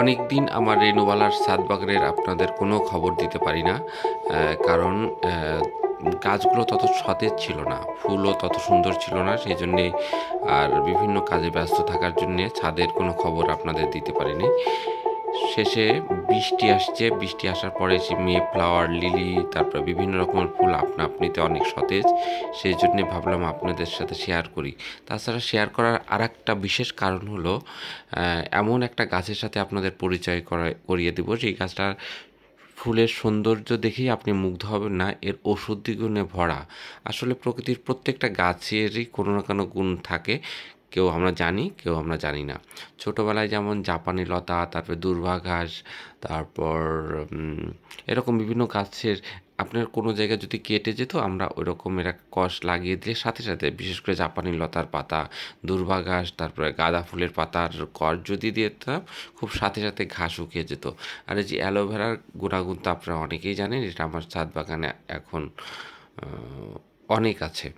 অনেক দিন আমার রেনুবালার সাত বাগানের আপনাদের কোনো খবর দিতে পারি না কারণ গাছগুলো তত সতেজ ছিল না, ফুলও তত সুন্দর ছিল না, সেই জন্যে আর বিভিন্ন কাজে ব্যস্ত থাকার জন্যে ছাদের কোনো খবর আপনাদের দিতে পারিনি। শেষে বৃষ্টি আসছে। বৃষ্টি আসার পরে সে মেয়ে ফ্লাওয়ার লিলি তারপরে বিভিন্ন রকমের ফুল আপনা আপনিতে অনেক সতেজ। সেই জন্যে ভাবলাম আপনাদের সাথে শেয়ার করি। তাছাড়া শেয়ার করার আর একটা বিশেষ কারণ হলো এমন একটা গাছের সাথে আপনাদের পরিচয় করা, করিয়ে দেবো। যেই গাছটার ফুলের সৌন্দর্য দেখেই আপনি মুগ্ধ হবেন না, এর ওষুধি গুণে ভরা। আসলে প্রকৃতির প্রত্যেকটা গাছেরই কোনো না কোনো গুণ থাকে। কেউ আমরা জানি, কেউ আমরা জানি না। ছোটোবেলায় যেমন জাপানি লতা, তারপরে দুর্বা ঘাস তারপর এরকম বিভিন্ন গাছের, আপনার কোনো জায়গায় যদি কেটে যেত, আমরা ওই রকমের এক কষ লাগিয়ে দিয়ে সাথে সাথে, বিশেষ করে জাপানি লতার পাতা দুর্বা ঘাস তারপরে গাঁদা ফুলের পাতার কষ যদি দিতাম, খুব সাথে সাথে ঘাস শুকিয়ে যেত। আর এই যে অ্যালোভেরার গুণাগুণ তো আপনারা অনেকেই জানেন, এটা আমার ছাদ বাগানে এখন অনেক আছে।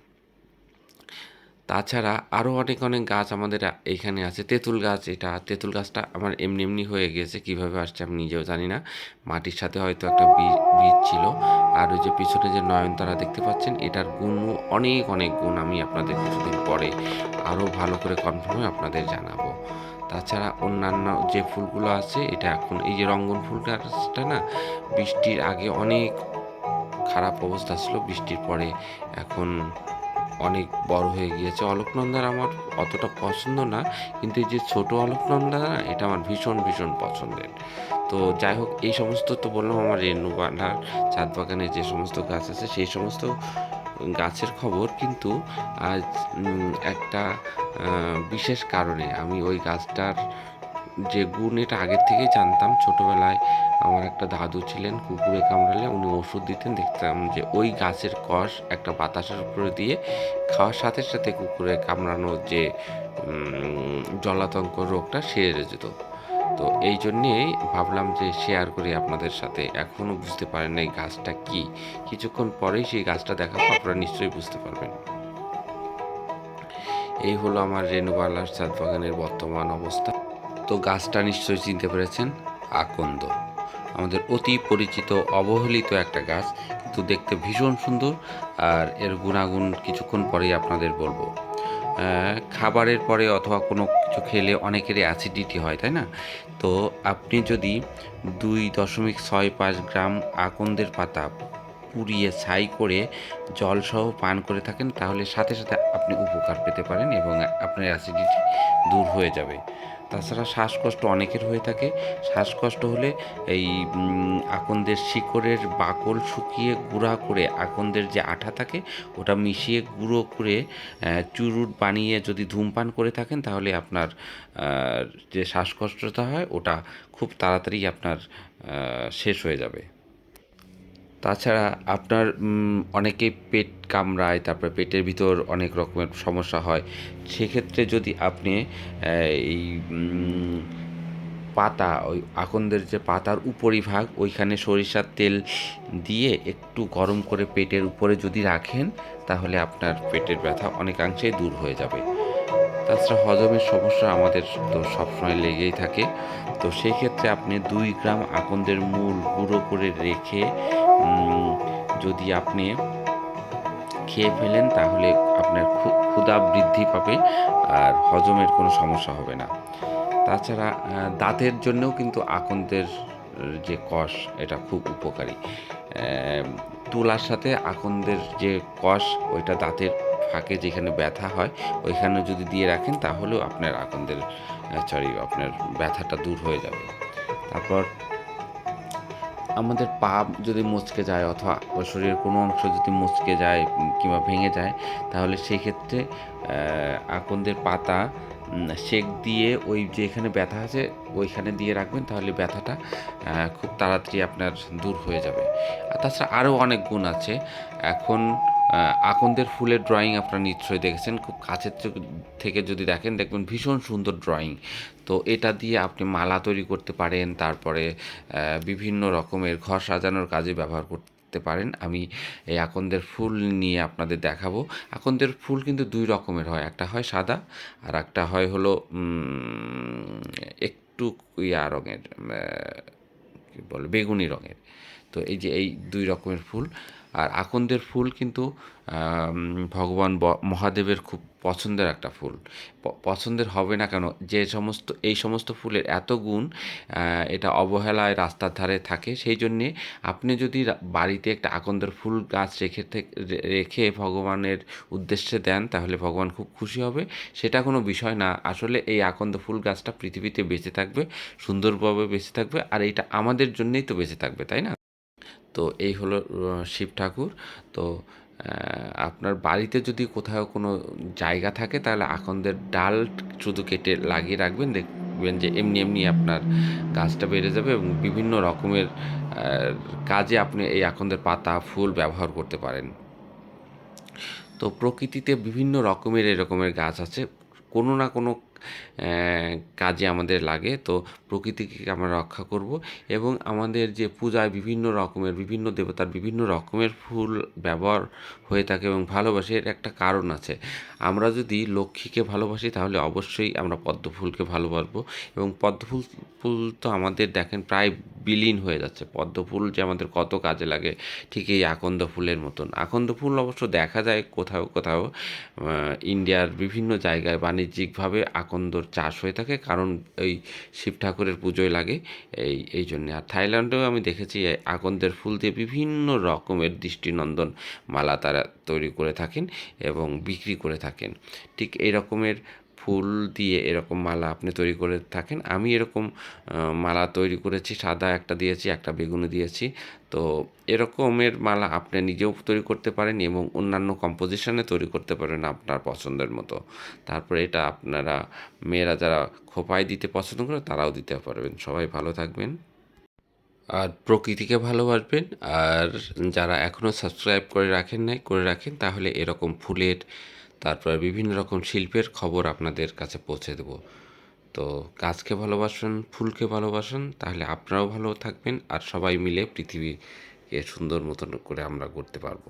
তাছাড়া আরও অনেক অনেক গাছ আমাদের এখানে আছে। তেঁতুল গাছ, এটা তেঁতুল গাছটা আমার এমনি এমনি হয়ে গেছে কীভাবে আসছে আমি নিজেও জানি না। মাটির সাথে হয়তো একটা বীজ ছিল। আর ওই যে পিছনে যে নয়নতারা দেখতে পাচ্ছেন, এটার গুণ অনেক অনেক গুণ আমি আপনাদের কিছুদিন পরে আরও ভালো করে কনফার্মে আপনাদের জানাব। তাছাড়া অন্যান্য যে ফুলগুলো আছে, এটা এখন এই যে রঙ্গন ফুল গাছটা না, বৃষ্টির আগে অনেক খারাপ অবস্থা ছিল, বৃষ্টির পরে এখন অনেক বড় হয়ে গিয়েছে। অলোকনন্দার আমার অতটা পছন্দ না, কিন্তু এই যে ছোটো অলোকনন্দা না এটা আমার ভীষণ ভীষণ পছন্দের। তো যাই হোক, এই সমস্ত তো বললাম, আমার রেণুবান্ধার চাঁদ বাগানে যে সমস্ত গাছ আছে, সেই সমস্ত গাছের খবর, কিন্তু আজ একটা বিশেষ কারণে আমি ওই গাছটার যে গুণ এটা আগের থেকেই জানতাম। ছোটবেলায় আমার একটা দাদু ছিলেন, কুকুরে কামড়ালে উনি ওষুধ দিতেন। দেখতাম যে ওই গাছের কষ একটা বাতাসের উপরে দিয়ে খাওয়ার সাথে সাথে কুকুরে কামড়ানোর যে জলাতঙ্ক রোগটা সেরে যেত। তো এই জন্যেই ভাবলাম যে শেয়ার করি আপনাদের সাথে। এখনও বুঝতে পারেন এই গাছটা কি? কিছুক্ষণ পরেই সেই গাছটা দেখাবো, আপনারা নিশ্চয়ই বুঝতে পারবেন। এই হলো আমার রেণুবালার চাঁদ বাগানের বর্তমান অবস্থা। তো গাছটা নিশ্চয়ই চিনতে পেরেছেন, আকন্দ। আমাদের অতি পরিচিত, অবহেলিত একটা গাছ, কিন্তু দেখতে ভীষণ সুন্দর, আর এর গুণাগুণ কিছুক্ষণ পরেই আপনাদের বলব। খাবারের পরে অথবা কোনো কিছু খেলে অনেকেরই অ্যাসিডিটি হয়, তাই না? তো আপনি যদি দুই দশমিক ছয় পাঁচ গ্রাম আকন্দের পাতা পুড়িয়ে ছাই করে জলসহ পান করে থাকেন, তাহলে সাথে সাথে আপনি উপকার পেতে পারেন এবং আপনার অ্যাসিডিটি দূর হয়ে যাবে। তাছাড়া শ্বাসকষ্ট অনেকের হয়ে থাকে। শ্বাসকষ্ট হলে এই আকন্দের শিকড়ের বাকল শুকিয়ে গুঁড়া করে আকন্দের যে আঠা থাকে, ওটা মিশিয়ে গুঁড়ো করে চুরুট বানিয়ে যদি ধূমপান করে থাকেন, তাহলে আপনার যে শ্বাসকষ্টটা হয়, ওটা খুব তাড়াতাড়ি আপনার শেষ হয়ে যাবে। তাছাড়া আপনার অনেকে পেট কামড়ায়, তারপরে পেটের ভিতর অনেক রকমের সমস্যা হয়। সেক্ষেত্রে যদি আপনি এই পাতা, ওই আকন্দের যে পাতার উপরিভাগ, ওইখানে সরিষার তেল দিয়ে একটু গরম করে পেটের উপরে যদি রাখেন, তাহলে আপনার পেটের ব্যথা অনেকাংশেই দূর হয়ে যাবে। তাছাড়া হজমের সমস্যা আমাদের তো সবসময় লেগেই থাকে। তো সেই ক্ষেত্রে আপনি দুই গ্রাম আকন্দের মূল গুঁড়ো করে রেখে যদি আপনি খেয়ে ফেলেন তাহলে আপনার ক্ষু- ক্ষুধা বৃদ্ধি পাবে আর হজমের কোনো সমস্যা হবে না। তাছাড়া দাঁতের জন্যও কিন্তু আকন্দের যে কষ, এটা খুব উপকারী। তুলার সাথে আকন্দের যে কষ, ওইটা দাঁতের ফাঁকে যেখানে ব্যথা হয়, ওইখানে যদি দিয়ে রাখেন, তাহলেও আপনার আকন্দের সরি আপনার ব্যথাটা দূর হয়ে যাবে। তারপর আমাদের পা যদি মুচকে যায় অথবা শরীরের কোনো অংশ যদি মুচকে যায় কিংবা ভেঙে যায়, তাহলে সেক্ষেত্রে আকন্দের পাতা সেক দিয়ে ওই যেখানে ব্যথা আছে, ওইখানে দিয়ে রাখবেন, তাহলে ব্যথাটা খুব তাড়াতাড়ি আপনার দূর হয়ে যাবে। আর তাছাড়া আরও অনেক গুণ আছে। এখন আকন্দের ফুলের ড্রয়িং আপনারা নিশ্চয়ই দেখেছেন। খুব কাছের থেকে- যদি দেখেন, দেখবেন ভীষণ সুন্দর ড্রয়িং তো এটা দিয়ে আপনি মালা তৈরি করতে পারেন, তারপরে বিভিন্ন রকমের ঘর সাজানোর কাজে ব্যবহার করতে পারেন। আমি এই আকন্দের ফুল নিয়ে আপনাদের দেখাবো। আকন্দের ফুল কিন্তু দুই রকমের হয়, একটা হয় সাদা আর একটা হয় হলো একটু ইয়া রঙের কী বলে, বেগুনি রঙের। তো এই যে এই দুই রকমের ফুল। আর আকন্দের ফুল কিন্তু ভগবান মহাদেবের খুব পছন্দের একটা ফুল। পছন্দের হবে না কেন, যে সমস্ত, এই সমস্ত ফুলের এত গুণ এটা অবহেলায় রাস্তার ধারে থাকে, সেই জন্যে আপনি যদি বাড়িতে একটা আকন্দের ফুল গাছ রেখে রেখে ভগবানের উদ্দেশ্যে দেন, তাহলে ভগবান খুব খুশি হবে। সেটা কোনো বিষয় না। আসলে এই আকন্দ ফুল গাছটা পৃথিবীতে বেঁচে থাকবে, সুন্দরভাবে বেঁচে থাকবে, আর এটা আমাদের জন্যেই তো বেঁচে থাকবে, তাই না? তো এই হলো শিব ঠাকুর। তো আপনার বাড়িতে যদি কোথাও কোনো জায়গা থাকে, তাহলে আকন্দের ডাল শুধু কেটে লাগিয়ে রাখবেন। দেখবেন যে এমনি এমনি আপনার গাছটা বেড়ে যাবে এবং বিভিন্ন রকমের কাজে আপনি এই আকন্দের পাতা, ফুল ব্যবহার করতে পারেন। তো প্রকৃতিতে বিভিন্ন রকমের এরকমের গাছ আছে। কোনো না কোনো কাজে আমাদের লাগে। তো প্রকৃতিকে আমরা রক্ষা করব এবং আমাদের যে পূজায় বিভিন্ন রকমের, বিভিন্ন দেবতার বিভিন্ন রকমের ফুল ব্যবহার হয়ে থাকে এবং ভালোবাসি এর একটা কারণ আছে। আমরা যদি লক্ষ্মীকে ভালোবাসি তাহলে অবশ্যই আমরা পদ্ম ফুলকে ভালোবাসবো এবং পদ্ম ফুল তো আমাদের দেখেন প্রায় বিলীন হয়ে যাচ্ছে। পদ্ম ফুল যে আমাদের কত কাজে লাগে, ঠিক এই আকন্দ ফুলের মতন। আকন্দ ফুল অবশ্য দেখা যায় কোথাও কোথাও ইন্ডিয়ার বিভিন্ন জায়গায় বাণিজ্যিকভাবে আকন্দর চাষ হয়ে থাকে, কারণ এই শিব ঠাকুরের পুজোয় লাগে এই এই জন্যে। আর থাইল্যান্ডেও আমি দেখেছি আগন্দের ফুল দিয়ে বিভিন্ন রকমের দৃষ্টিনন্দন মালা তারা তৈরি করে থাকেন এবং বিক্রি করে থাকেন। ঠিক এই রকমের ফুল দিয়ে এরকম মালা আপনি তৈরি করে থাকেন। আমি এরকম মালা তৈরি করেছি, সাদা একটা দিয়েছি, একটা বেগুনি দিয়েছি। তো এরকমের মালা আপনি নিজেও তৈরি করতে পারেন এবং অন্যান্য কম্পোজিশনে তৈরি করতে পারেন আপনার পছন্দের মতো। তারপরে এটা আপনারা, মেয়েরা যারা খোপায় দিতে পছন্দ করে তারাও দিতে পারবেন। সবাই ভালো থাকবেন। আর প্রকৃতিকে ভালোবাসবেন। আর যারা এখনও সাবস্ক্রাইব করে রাখেন নাই, করে রাখেন, তাহলে এরকম ফুলের তারপর বিভিন্ন রকম শিল্পের খবর আপনাদের কাছে পৌঁছে দেব। তো গাছকে ভালোবাসুন, ফুলকে ভালোবাসুন, তাহলে আপনারাও ভালো থাকবেন আর সবাই মিলে পৃথিবীকে সুন্দর মতন করে আমরা করতে পারব।